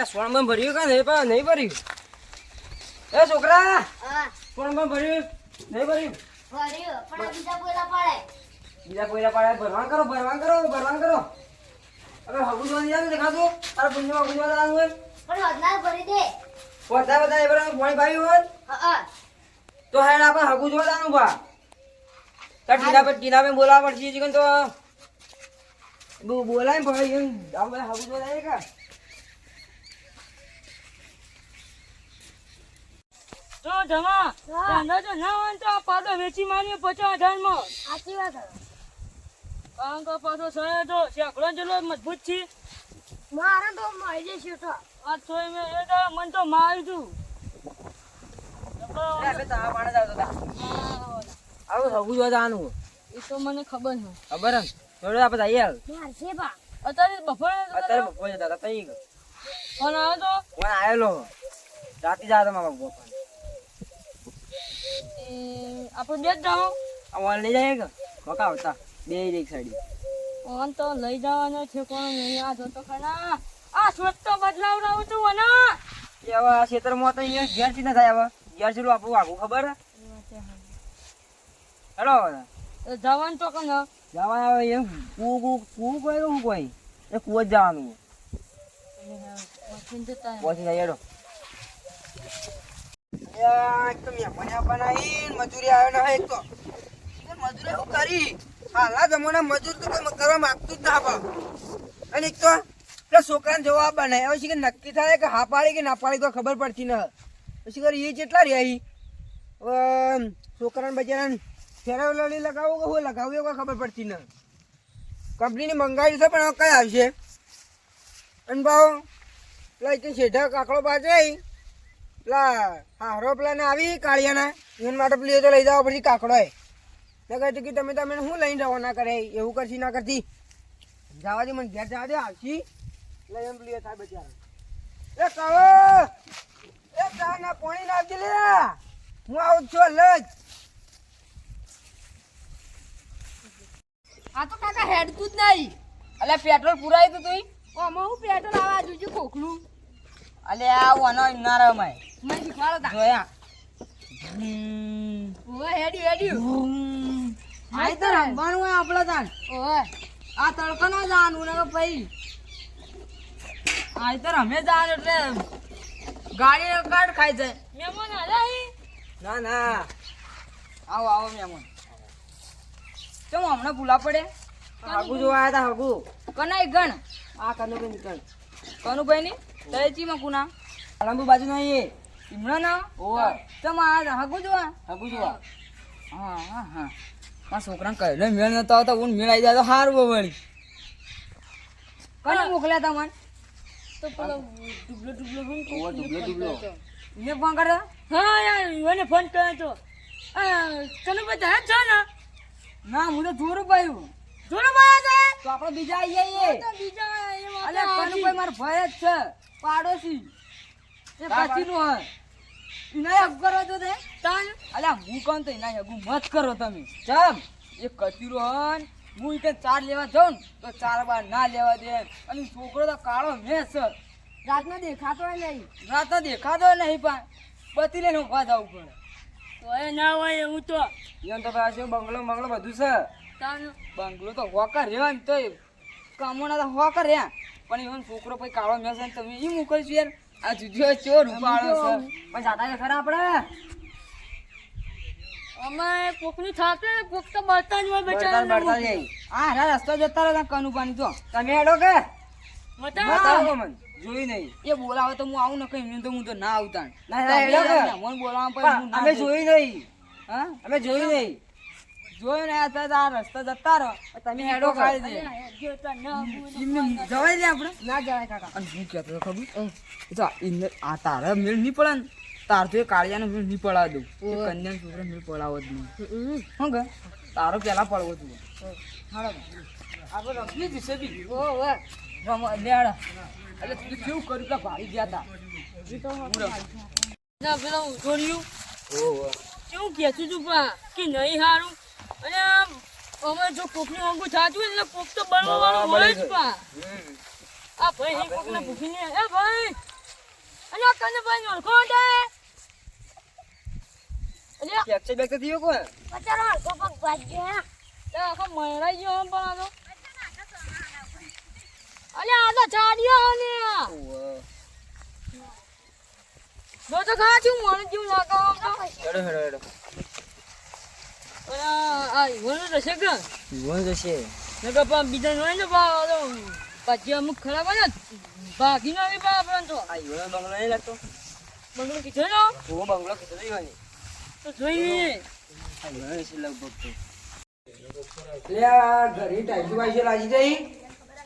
એ સોણમાં ભર્યું કે? નહીં પા નહીં ભર્યું? એ છોકરા! સોણમાં ભર્યું? નહીં ભર્યું? ભર્યું પણ બીજા બોલા પડે. બીજા કોઈના પાડે. ભરવાન કરો ભરવાન કરો ભરવાન કરો. અરે હગું જોવા નહીં આવે દેખાતું. તારે હગું જોવા જવાનું હોય. પણ વધનાર ભરી દે. બધા બધા એ બરાબર પાણી ભાઈ હોય? તો હેડ આપણે હગું જોવા જવાનું ભા તાર ટીના પર ટીના પર બોલાવા પડશે જીગન તો. બોલાય ને ભાઈ એમ આપણે હગું જોવા જાય કે? જો જમા. ધંધો જો ના હોય તો પાછો પાડો વેચી મારીએ પચાસ હજારમાં. સાચી વાત કારણ કે પાછો સહે તો શેકડો જેટલો મજબૂત છે. મારે તો મળી જશે તો. આ તો મેં એ તો મન તો માર્યું તું પાડે જ આવતા હતા. આપણે બે જ જાઓ આ લઈ જાય કે? કોકા આવતા. બે જ એક સાઈડ. ઓન તો લઈ જવાનો છે કોણ નહીં આ જોતો ખરા. આ સ્વચ્છ તો બદલાવડાવું છું અને એવા ખેતરમાં તો અહીંયા ઘેરથી ના થાય હવે. ઘેર છેલ્લું આપણું આગું ખબર? હેલો. જવાનું તો કને? જવાનું આવે એમ. કુ કુ કુ કોઈ હું કોઈ? એ કૂવો જ જવાનું. પહોંચી જાય હેડો. તો આવવાના આઈને મજૂરી આવ્યો ના એક તો મજૂરી હું કરી હાલના જમાના મજૂર તો કરવા માંગતું જ ના આપે અને એક તો પેલા છોકરાને જવાબ બનાય હવે નક્કી થાય કે હા પાડી કે ના પાડી તો ખબર પડતી ન. પછી કરી એ જેટલા રહ્યા છોકરાને બચારાને ફેરવ લડી લગાવું કે હું લગાવું એ ખબર પડતી ન કંપનીની મંગાવી છે પણ હવે કઈ આવશે અને ભાવ એક શેઠા કાકડો પાછે પેલા હારો પેલા ને આવી કાળિયાના એના માટે પેલી તો લઈ જવા પછી કાકડો એ. કહે કહે કે તમે તમે શું લઈને રવાના કરે એવું કરશી ના કરતી જવા દે મને ઘેર જવા દે આવશી. લઈ એમ પેલી થાય બચારા એ કહો એ ચા ના પાણી ના આપજે લે. હું આવું છું લજ આ તો કાકા હેડતું જ નહીં. અલ્યા પેટ્રોલ પુરાયું તું તું આમાં હું પેટ્રોલ આવા જોજો ખોખલું. અલે આ વનો ના રમાય મને શીખવાડો તા. જોયા. ઓય હેડી હેડી આ તો રમવાનું હોય આપણે તાન ઓય. આ તડકો ના જાનું ને ભાઈ આ તો રમે જાન એટલે ગાડી કાઢ ખાઈ જાય. મેમોન આવ્યા હી? ના ના. આવો આવો મેમોન. કેમ હમણાં ભૂલા પડે હાગુ જોવા આવ્યા હતા હગુ. કનાઈ ગણ. આ કનુભાઈ નીકળ. કનુભાઈ ની તયચી મકુના આલંબુ બાજુ ના એ ઇમણા ના? ઓવા તમ આ હગુ જોવા. હગુ જોવા. હા હા હા. આ છોકરાને કહેલો મેળ નતો આવતો ઉન મેળ આવી જાય તો સારું વળી. કને મોકલ્યા તા તો પેલો ડુબલો ડુબલો ફોન ઓવા ડુબલો ડુબલો. ને ફોન કરે હા યાર મને ફોન કર્યો તો. તને બધા છો ને? ના હું તો જોરું પાયું જોડો બાયા તો આપણે બીજા આવી જઈએ તો બીજા અલે કનુભાઈ મારો ભાઈ જ છે. પાડોશી. એ પછીનું હોય. ઇનાય હગ કરો તો તે? તાન અલ્યા હું કોણ તો ઇનાય હગું? મત કરો તમે. ચમ એ કચીરો હન હું ઈકે ચાર લેવા જાઉં તો ચાર બાર ના લેવા દે. અને છોકરો તો કાળો મેસ. છે. રાતમાં દેખાતો નહીં. રાતનો દેખાતો નહીં પણ બતી લઈને ઊભા જવું પડે. તો એ ના હોય એવું તો. એમ તો ભાઈ બંગલો બંગલો બધું છે? બંગલો તો હોકર રહ્યા ને તો કામોના તો હોકર રહ્યા. પણ એવો છોકરો પછી કાળો મેસ ને તમે એ મોકલશો યાર. આ જુજો ચોર ઉપાડો છે. પણ જાતા છે ખરા આપણે? અમે કોકનું થાકે કોક તો બળતા જ હોય બળતા બળતા જ. આ હારા રસ્તો જતા રહે કનુ પાણી તો તમે હેડો કે? બતાવો મને. જોઈ નહીં. એ બોલાવે તો હું આવું ને કઈ તો હું તો ના આવતા ના હેડો કે? મને બોલાવવા પછી અમે જોઈ નહીં. હા? અમે જોઈ નહીં. જોયું ને આ તો આ જતા રહો. તમે હેડો ખાઈ દે જવાય દે આપણે. ના જવાય કાકા. અને હું કહેતો હતો ખબર? તો આ તારે મેળ નહીં પડે ને તાર તો એ કાળિયાને મેળ નહીં પડાવ દઉં કન્યા છોકરા મેળ પડાવો જ નહીં. શું કે? તારો પેલા પડવો તું. આપણે રમી જશે બી. ઓ રમ લેડ એટલે તું કેવું કર્યું કે ભાડી ગયા તા? ના પેલા જોડ્યું. ઓ કેવું કહેતું તું કે નહીં હારું? અને અમે જો કોકની હોય ને એટલે કોક તો બળવા વાળું હોય જ પા. આ ભાઈ અહીં કોકને ભૂખીને. એ ભાઈ. અને આ કને ભાઈ ઓળખો દે અલ્યા ફ્રેક્ચર બેક્ચર થયું કોઈ? બચારો હલકો પગ ભાગ્યો એ આખો મયરાઈ ગયો આમ પણ આનો. અલ્યા આ તો ચાડ્યો ને જો તો ખા છું મને જેવું લાગે તો? હેડો હેડો હેડો. ઈવોનો રહેશે કે જીવન જશે નકર પણ બીજા હોય ને પછી અમુક ખરાબ હોય ને ભાગી ના બા આપણને તો આ યુવાનો બંગલો નહીં લાગતો બંગલો કીધો ને ઓ બંગલો કીધો નહીં તો જોઈએ આ યુવાનો છે લગભગ તો એટલે આ ઘરે ટાઈસુ બાઈસુ લાગી જઈ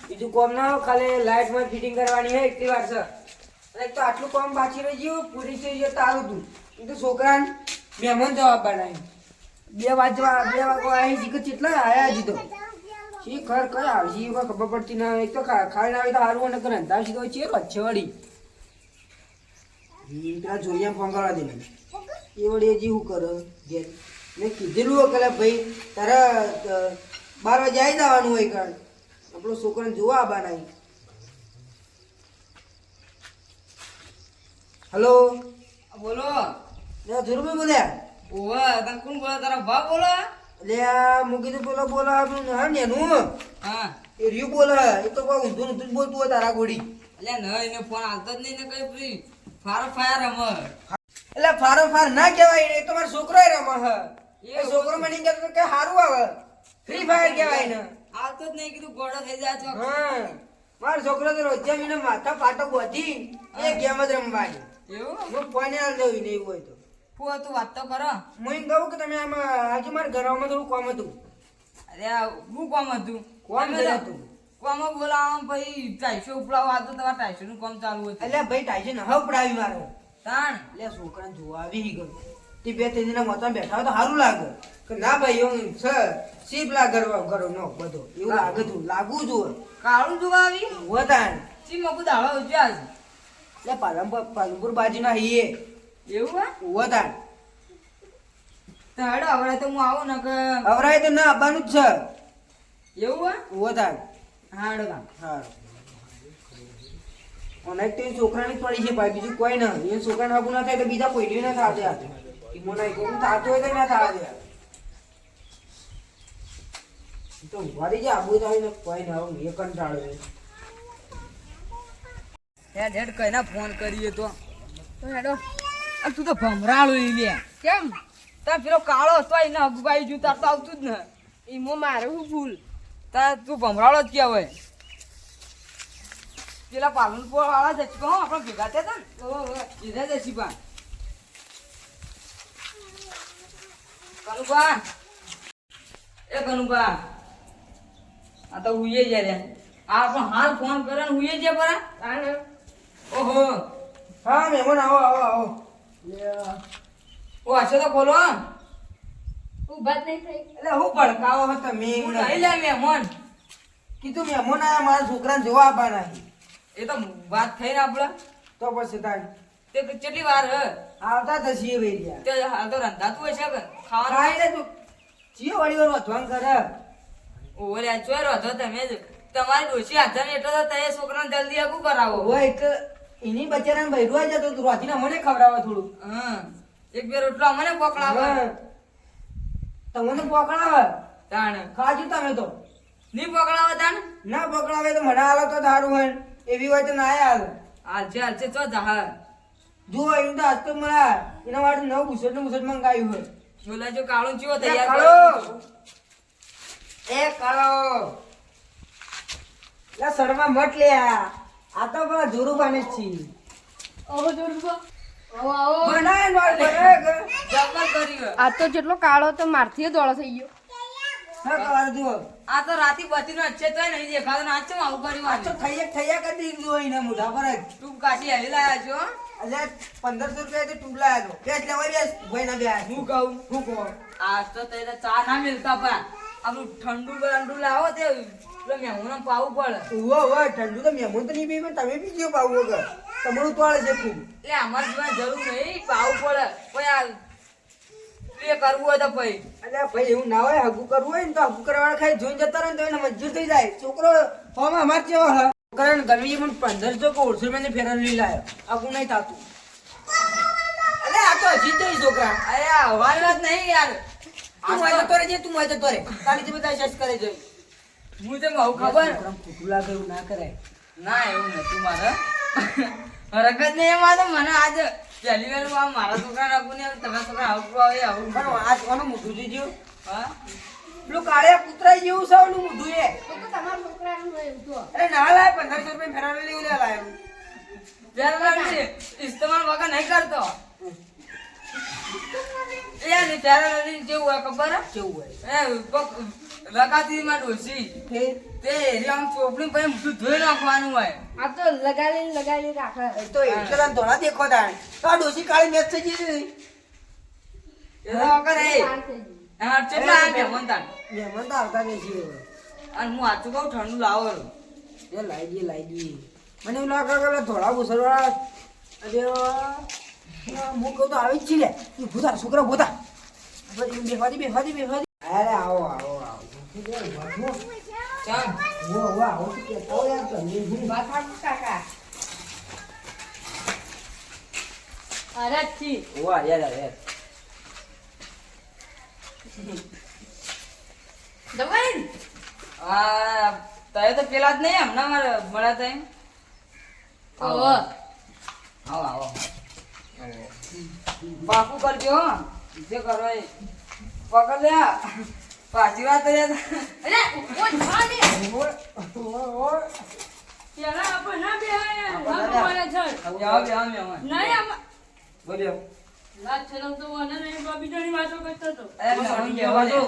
બીજું કોમ ના ખાલી લાઇટમાં ફિટિંગ કરવાની છે એટલી વાર અને એક તો આટલું કોમ બાકી રહી ગયું પૂરી થઈ ગયું તારું તું તો છોકરાને મહેમાન જવાબ બનાવી બે વાગવા બે વાગવા આવી શીખ કેટલા આયા હજી તો શી ખર કઈ આવશે ખબર પડતી ના એક તો ખાઈને આવી તો સારું ન કરે તાર સીધો છે કચ્છ વળી. પેલા જોઈએ ફોન કરવા દે એ વળી હજી શું કરે? ઘેર મેં કીધેલું હોય કે ભાઈ તારા બાર વાગે આવી જવાનું હોય કારણ આપણો છોકરાને જોવા આવવાના અહીં. હલો? બોલો. ધ્રુવભાઈ બોલ્યા? ઓવા તને કોણ બોલા? તારા ભા બોલો? આ હું કીધું પેલો બોલો આપણું હા નેનું? હા. એ રહ્યું બોલે એ તો કોઈ ઊંધું ઊંધું બોલતું હોય તારા ગોડી એટલે ન એને ફોન આવતો જ નહીં ને કઈ પેલી ફાર ફાયર રમર એટલે ફારો ફાર ના કહેવાય ને એ તો મારો છોકરો રમે હ. એ? છોકરો મને કહેતો કે સારું આવે. ફ્રી ફાયર કહેવાય ને આવતો જ નહીં કીધું ગોળો થઈ જાય છો હા. મારો છોકરો તો રોજ માથા પાટો બોધી એ ગેમ જ રમવાની એવું? હું ફોન આવી દઉં ને એવું હોય તો. ફો તું વાત તો કરો. હું એમ કહું કે તમે આમાં આજે મારા ઘરમાં થોડું કોમ હતું. અરે હું કોમ હતું? કોમ હતું? કોમ બોલાવા પછી ટાઈસો ઉપડાવો. આ તો તમારે ટાઈસો નું કોમ ચાલુ હતું. એટલે ભાઈ ટાઈસો ન ઉપડાવી પડાવી મારો. તાણ. એટલે છોકરાને જોવા આવી ગયો. તે બે ત્રણ જણા મોતા બેઠા તો સારું લાગે. કે ના ભાઈ હું છે સીપ લાગે ઘરો નો બધો. એવું લાગે તું. લાગવું જોઈએ કાળું જોવા આવી? વધાણ ચી મકુ દાળો ઉજ્યા એટલે પાલનપુર પાલનપુર બાજુના હીએ એવું હે વધાણ તો હેડો તો હું આવું ને કે અવરાય તો ના આવવાનું જ છે. એવું હે વધાણ હા હેડો હા. અને તો છોકરાની પડી છે ભાઈ બીજું કોઈ ના. એ છોકરાને આગું ના થાય તો બીજા કોઈ ના થાવ દે ઈમો ના કોઈ હોય તો ના તો વારી જા આબુ થાય ને કોઈ ના આવું એ કંટાળો છે. હેડ હેડ કઈના ફોન કરીએ તો. હેડો. આ તું તો ભમરાળો ઈ લે. કેમ? તાર પેલો કાળો હતો એને અગવાઈ જુ તાર તો આવતું જ ને. ઈમો મારે હું ભૂલ? તાર તું ભમરાળો જ કહેવાય પેલા પાલનપુર વાળા જશી કહો આપણે ભેગા થયા હતા ને? કીધા જશી પા કનુભા. એ કનુભા. આ તો હુઈએ જ રે આ પણ હાલ ફોન કરે હુઈએ જ પરા. ઓહો. હા મહેમાન આવો આવો આવો. ઓ હશે તો બોલો ઊભા જ નહીં થઈ. એટલે હું ભડકાવો હતો મેં હું નહીં લે મહેમાન કીધું મહેમાન આયા મારા છોકરાને જોવા આવવાના. એ તો વાત થઈ ને આપણે તો પછી તાર તે કેટલી વાર હે? આવતા તો છીએ ગયા તે હાલ તો રંધાતું હશે કે? ખાવાનું? ખાઈને તું ચિયો વળી વાર વધવાનું કરે. ઓરે આ ચોર વધો તમે જ. તમારી હાથે ને એટલો તો તે છોકરાને જલ્દી આગું કરાવો. હોય એક એની બચારાને ભૈરવા જતો તું રોજીને મને ખવડાવે થોડું હા એક બે રોટલો મને પકડાવે તમને પકડાવે તાણ. ખાજો તમે તો. નહીં પકડાવે તાણ? ના પકડાવે તો મને હાલો તો સારું હોય એવી હોય તો ના હાલ. હાલશે હાલશે તો જા જો એમ તો આજ તો મને એના માટે નવ બુસટનું બુસટ મંગાવ્યું હોય. બોલા જો કાળો ચીવો એ તૈયાર કરો. એ કાળો! લે સડમાં મત લે આ. આ તો પેલા જોરુબાને જ છી ઓહો કે? કર્યું આ તો જેટલો કાળો તો મારથી દોડો થઈ ગયો. આ તો રાતી બચી નો અચ્છે તો નહીં દેખાતો ના છે આવું કર્યું આ તો થઈયા થઈયા થૈયા કરી દીધું હોય ને મોઢા પર જ. તું કાશી હેલી લાયા છો એટલે પંદરસો રૂપિયા તો ટૂંક લાયા તો બેસ લેવાય બે ભાઈ ના બે. હું કહું? હું કહું. આજ તો તે ચા ના મિલતા પણ. આપણું ઠંડુ ઠંડુ લાવો તે મેહુને પાવું પડે. ઉવો ઉવો ઠંડુ તો મહેમાન તો નહીં પી પણ તમે બી ગયો પાવું વગર. તમારું તોળ છે ખૂબ એટલે અમારે જોવા જરૂર નહીં પાવું પડે. કોઈ આ એ કરવું હોય તો પછી એટલે ભાઈ એવું ના હોય હગું કરવું હોય ને તો હગું કરવાવાળા ખાઈ જોઈને જતા રહે ને તો એને મંજૂર થઈ જાય. છોકરો ફોર્મ અમાર કેવો હ. ગમે એ પણ પંદરસો કે ઓળસો રૂપિયાની ફેરવી લાયો. આવું નહીં થતું. અરે આ તો હજી જ છોકરા. અરે આ હવાની વાત નહીં યાર. તું મોય કરે રહેજે તું મોય જતો રહે કાલે જે બધા શેષ કરે જોઈ હું તો આવું ખબર? ખોટું લાગે એવું ના કરાય. ના એવું નતું મારે. હરકત નહીં એમાં તો મને આજ પહેલી વાર આ મારા છોકરા નાખું ને તમારા છોકરા આવું આવે આવું પણ આ જોવાનું મોઢું થઈ ગયું હા? પેલું કાળિયા કૂતરા જેવું છે ઓલું મોઢું એ. તમારા છોકરાનું. અરે ના લાય પંદરસો રૂપિયા ફેરવી લેવું લે લાય. વાર ઇસ્તેમાલ વગર નહીં કરતો. એ યાર ને પહેલા જેવું હોય ખબર? હે? કેવું હોય. એ પગ લગાતી માં ડોસી તે તે એરી આમ ચોપડી પછી બધું ધોઈ નાખવાનું હોય. આ તો લગાડી લગાડી રાખે. તો એટલા ધોળા દેખો તાણ. તો આ ડોસી કાળી મેચ થઈ ગઈ એ તો વગર એ હા કેટલા આ મહેમાન તાણ? મહેમાન તો આવતા નથી અને હું આચું કહું ઠંડુ લાવો. એ લાઈ દઈએ લાઈ દઈએ મને એવું લાગે કે ધોળા ભૂસરવાળા અરે હું કહું તો આવી જ છે લે. ભૂતા છોકરા ભૂતા બેફા દી બેફા દી બેફા દી. અરે આવો. ચાલ વો વો આવો શું કહેતા હોય યાર તમે હું. વાત કાકા અરે છી વા યાર યાર દવાઈ આ તય તો પેલા જ નહીં હમણાં મારે મળ્યા તય ઓહો આવો આવો બાપુ કરજો જે કરો એ. પકડ લે પાછી વાત કર્યા અરે ઓ છાને ઓ પેલા આપણે ના બે આપણે ના છે જાઓ બે આમ આમ નહીં આમ બોલ્યો. લાજ છલમ તો મને નહીં બાબી જોની વાતો કરતો તો એ મણી બેહવા દો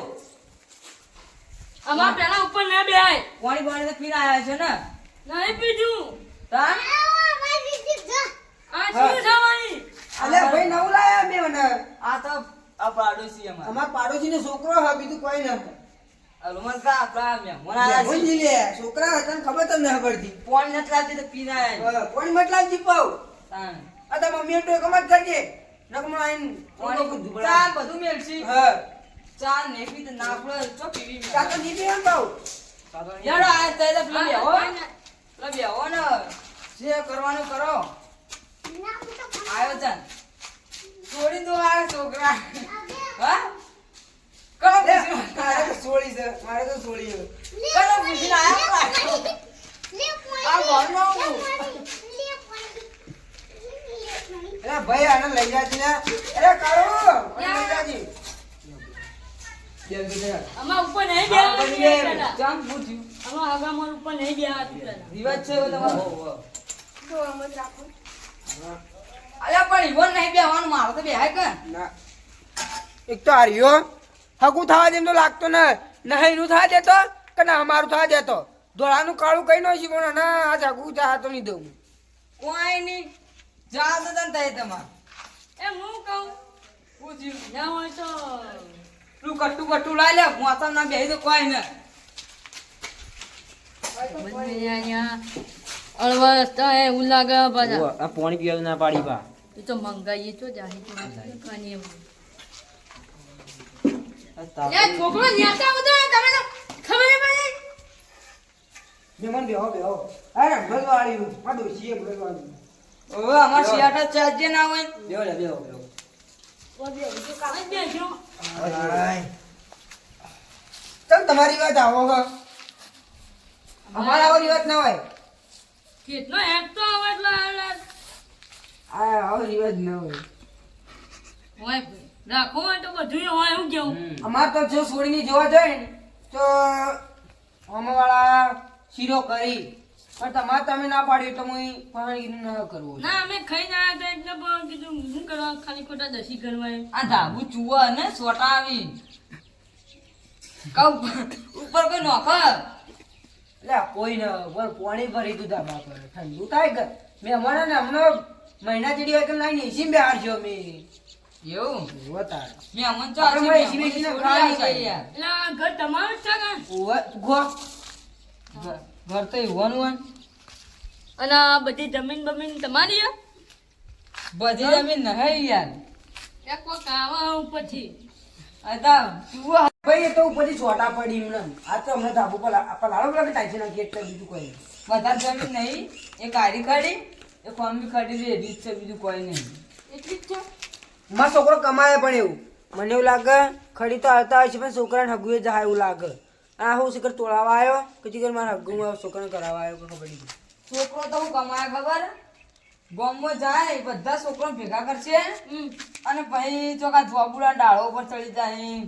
અમાર પેલા ઉપર ના બેહાય. આય પાણી તો પીને આયા છે ને. નહીં પીધું. તા આ શું થવાની? અલે ભાઈ નવું લાયા મને. આ તો આ પાડોશી અમાર. અમાર પાડોશી નો છોકરો હા બીજું કોઈ ન અલમન કા આપણા મહેમાન આયા હું છે જી લે છોકરા હતા ને ખબર તમને ખબર પડતી પાણી નથી લાવતી તો પીના આયા છે. કોણ મતલબ જીપાવ તાણ. આ તો મમ્મી તો કમત જ કરજે નકમણ આઈન પોણ ચા બધું મેળશી. હા. ચા ને પી તો નાખડો ચો પીવી મેં. ચા તો ની એમ પાવ યાર આ તે તો પેલા બેહો. આ- પેલા બેહો ને. જે કરવાનું કરો. ના, હું તો ખાઈ આવ્યો ચાલ છોડી દો આ છોકરા. હા? કરો મારે તો છોડી છે મારે તો છોડી છે. કરો પૂછીને આ ઘરનો. અરે ભાઈ આને લઈ જાજી ને. અરે કાળો મને લઈ જાજી. અમાર ઉપર નહીં ગયા. પેલા પૂછ્યું. અમાર આગળ ઉપર નહીં ગયા રિવાજ છે તમારો તો અમે રાખો. અલ્યા પણ ઈવન નહીં બેહવાનું મારે તો બેહાય કે ના. એક તો હાર્યો હકું થવા દેમ તો લાગતો ને નહીં નું થવા દેતો કે ના અમારું થવા દેતો? ધોળાનું કાળું કઈ નો શીખવાનું? ના આજ હકું થવા તો નહીં દઉં. કોઈ નહીં. જા તો તને થાય તમારે. એ હું કહું? પૂછ્યું ના હોય તો. તું કટ્ટુ કટ્ટુ લાઈ લે મોસમ ના બેહી તો કોઈ ને. અળવસ તો એ એવું લાગે બધા. આ પાણી પીવા ના પાડી બા. તું તો મંગાઈએ તો જાહી તો ખાની એ છોકરો ન્યાતા ઉતરે તમે તો ખબર પડે મેમન બેહો બેહો. અરે ભલવાળી માં ડોસીએ ભલવાળી ઓ અમાર શિયાટા ચાલજે ના હોય. બેહો લે બેહો તમ તમારી વાત આવો અમારા આવો વાત ના હોય. કેટલો એપ તો આવે એટલે આવે. આ આવો રિવાજ ન હોય. હોય રાખો હોય તો બધું હોય હું કેવું? અમાર તો જો સોડીની જોવા જાય ને તો વાળા શીરો કરી. પણ તમારે તમે ના પાડ્યું તો હું પાણી ન કરવું ના અમે ખાઈ ના હતા એટલે પણ કીધું શું કરવા ખાલી ખોટા દસી કરવા આ ધાબુ ચૂવા ને સોટા આવી કઉ ઉપર કોઈ નોખ એટલે કોઈ ન બોલ પાણી ભરી દીધા બાપ ઠંડુ થાય કે મેં હમણાં ને હમણાં મહિના ચડી હોય કે લાઈને એસી બે હારજો મેં. એવું? વતા મેં તો આપણે એસી યાર. ઘર તમારું છે કાં? ગો ઘર- તો એવાનું હોય. અને આ બધી જમીન બમીન તમારી? બધી જમીન નહીં યાર. એ કોક આવા ઉપરથી આ તા ચુવા ભાઈ એ તો ઉપરથી છોટા પડી એમને. આ તો હમણાં ધાબુ પર આ પેલા ટાઈસી નાખી એટલે બીજું કોઈ વધારે જમીન નહીં એ આરી ખડી એ ફોર્મી ખડી રે રીત છે બીજું કોઈ નહીં. એટલી જ છે? મારો છોકરો કમાય પણ એવું. મને એવું લાગે ખડી તો આવતા હોય છે પણ છોકરાને હગુએ જાય એવું લાગે. આ હું શિખર તોડાવા આવ્યો કે ચીકર મારા હગુ છોકરાને કરાવવા આવ્યો ખબર નહીં. છોકરો તો હું કમાય ખબર? ગામમાં જાય બધા છોકરા ભેગા કરશે અને પછી ચોકા ધોબુડા ડાળો ઉપર ચડી જાય.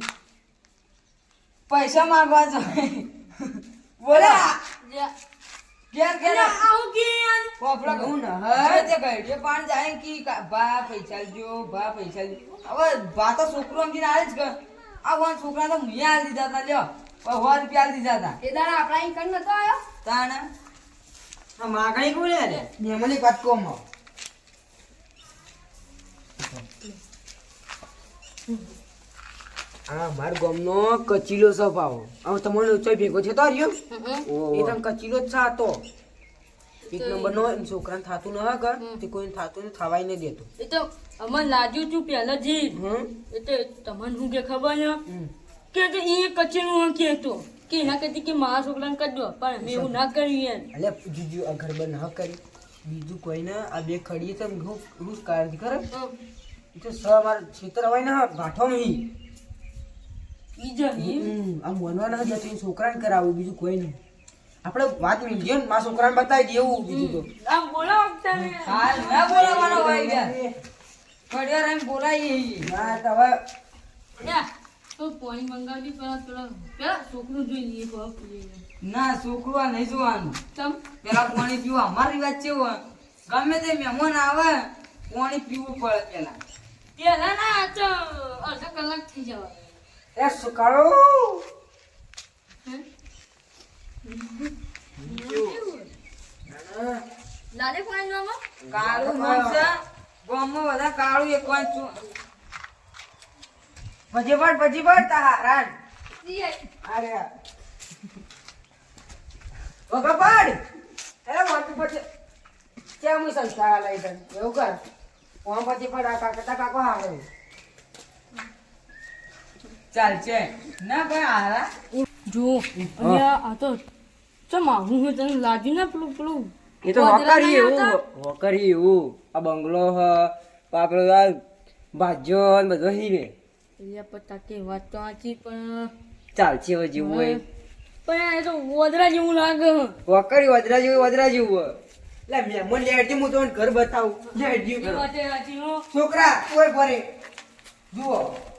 પૈસા માંગવા જાય. બોલે ઘેર ઘેર. આવું કે યાર? ઘઉં ને, તે ગઈઢે પાણ જાય કે કા- પૈસા જો બા પૈસા હવે બા તો છોકરો સમજીને આવે જ કે આ વન છોકરા તો મુએ આલી દીધા હતા લ્યો. સો રૂપિયા આલી દીધા હતા એ દાડા આપણા અહીં કણ નતો આવ્યો? તાણ? આ માગણી કોને રે વાત આ માર ગામનો કચીલો સ્વભાવ હવે તમારો ચોય ભેગો છે તો રહ્યો એ તમ કચીલો જ છાતો એક નંબર નો છોકરાને થાતું ન કર તે કોઈને થાતું ને થવાય ન દેતો. એ તો અમને લાગ્યું તું પહેલા જી એટલે તમને શું કે ખબર ને કે તો એ કચેરું હું કહેતો કે એના કરતી કે મારા છોકરાને કરી દો. પણ મેં એવું ના કર્યું એમ. એટલે જીજુ બંધ ન કરી. બીજું કોઈને આ બે ખડીએ તમે હું હું કરે. એ તો સ માર છેતર હોય ને ભાઠો નહીં. આ મનવા ના જતો છોકરાને કરાવું બીજું કોઈ નહીં. આપણે વાત મિલજે ને મારા છોકરાને બતાવી દે એવું બીજું તો. આ બોલો હાલ ના બોલાવાનો હોય કડિયા એમ બોલાઈએ ના તો હવે તો પાણી મંગાવજી પેલા પેલા પેલા છોકરું જોઈ લઈએ ના છોકરું આ નહીં જોવાનું. તમ પેલા પાણી પીવું અમારી વાત છે. ગમે તે મહેમાન આવે પાણી પીવું પડે પેલા. પેલા ના તો અડધા કલાક થઈ જવા એ સુકાળો લાદે પાણી મામા કાળું મરચા. ગામમાં બધા કાળું એક વાર ચૂ- પછી પડ પછી પડ તારા અરે. ઓકે પડ અરે વાતું પછી ક્યાં સંસ્કાર લઈ તને એવું કર. ઓમ પછી પડ આ કાકા કાકો હારે ચાલશે ના ભાઈ હારા જો અહીંયા આ તો ચમ હું તને લાગ્યું ને પેલું પેલું એ તો હોકરી એવું હોકરી એવું. આ બંગલો હ આપણો આ ભાજ્યો ને બધો હીરે એટલે પતાકે વાત તો આચી પણ ચાલશે હવે જેવું હોય. પણ એ તો વદરા જેવું લાગે. હોકરી વદરા જેવું વદરા જેવું હોય. લે હું તમને ઘર બતાવું. હો. છોકરા કોઈ ફરે. જુઓ.